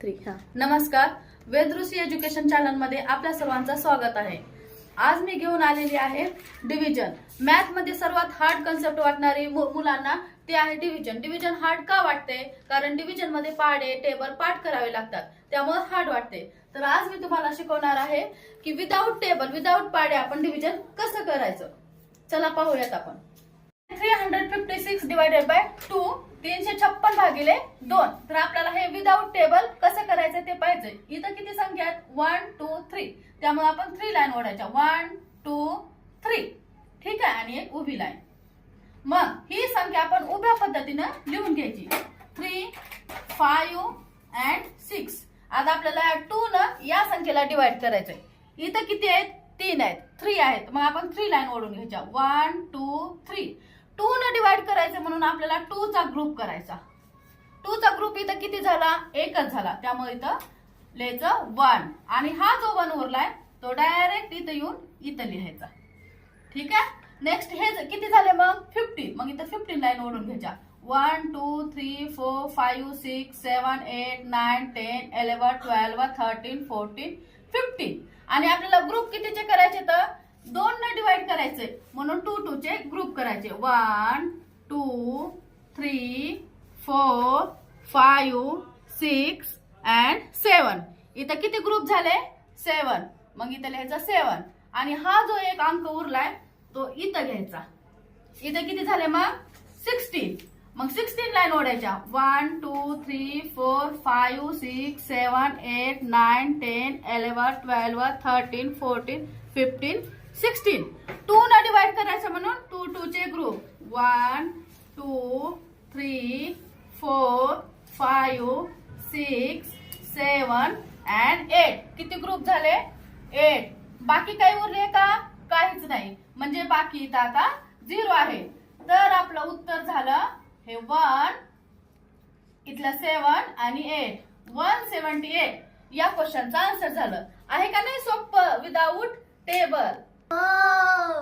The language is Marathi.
नमस्कार. वेदृषी एज्युकेशन चॅनलमध्ये आपल्या सर्वांचं स्वागत आहे. आज मी घेऊन आलेली आहे डिव्हिजन. मॅथमध्ये सर्वात हार्ड कन्सेप्ट वाटणारी मुलांना ते आहे डिव्हिजन. डिव्हिजन हार्ड का वाटते? कारण डिव्हिजनमध्ये पाडे टेबल पाठ करावे लागतात. त्यामुळे हार्ड वाटते. तर आज मी तुम्हाला शिकवणार आहे की विदाऊट टेबल विदाऊट पाडे आपण डिव्हिजन कसं करायचं? चला पाहूयात आपण. Three hundred fifty six divided by भागिले दोन. तर आपल्याला हे विदाऊट टेबल कसं करायचं ते पाहिजे. इथं किती संख्या आहेत? वन टू थ्री त्यामुळे आपण थ्री लाईन ओढायच्या. वन टू थ्री ठीक आहे? आणि एक उभी लाईन मग ही संख्या आपण उभ्या पद्धतीनं लिहून घ्यायची. थ्री फाईव्ह अँड सिक्स आता आपल्याला टू न या संख्येला डिवाइड करायचंय. इथं किती आहेत? तीन आहेत. थ्री आहेत. मग आपण थ्री लाईन ओढून घ्यायच्या. वन टू थ्री टू न डिवाइड करायचं म्हणून आपल्याला टू चा ग्रुप करायचा. टू चा ग्रुप इथं किती झाला? एकच झाला. त्यामुळे इथं लिहायचं वन आणि हा जो वन उरलाय तो डायरेक्ट इथं येऊन इथं लिहायचा. ठीक आहे? नेक्स्ट हे किती झाले मग? फिफ्टी मग इथं फिफ्टीन लाईन ओढून घ्यायच्या. One two three four five six seven eight nine ten eleven twelve thirteen fourteen fifteen आणि आपल्याला ग्रुप कितीचे करायचे तर? दोन न डिवाइड करायचे. म्हणून टू टू चे ग्रुप करायचे. One two three four five six and seven. इथं किती ग्रुप झाले? सेवन. मग इथं लिहायचा सेवन. आणि हा जो एक अंक उरलाय तो इथं घ्यायचा. इथं किती झाले मग? सिक्स्टीन. मग sixteen line ओढायच्या one two three four five six seven eight nine ten eleven twelve thirteen fourteen fifteen sixteen two ना डिवाइड करायचं म्हणून टू टू चे group one two three four five six seven and eight. किती ग्रुप झाले? एट. बाकी काही उरले का? काहीच नाही. म्हणजे बाकी इथं आता झिरो आहे. तर आपलं उत्तर झालं हे वन इथलं सेवन आणि एट वन सेवन्टी एट या क्वेश्चनचा आन्सर झालं. आहे का नाही सोपं विदाऊट टेबल Oh,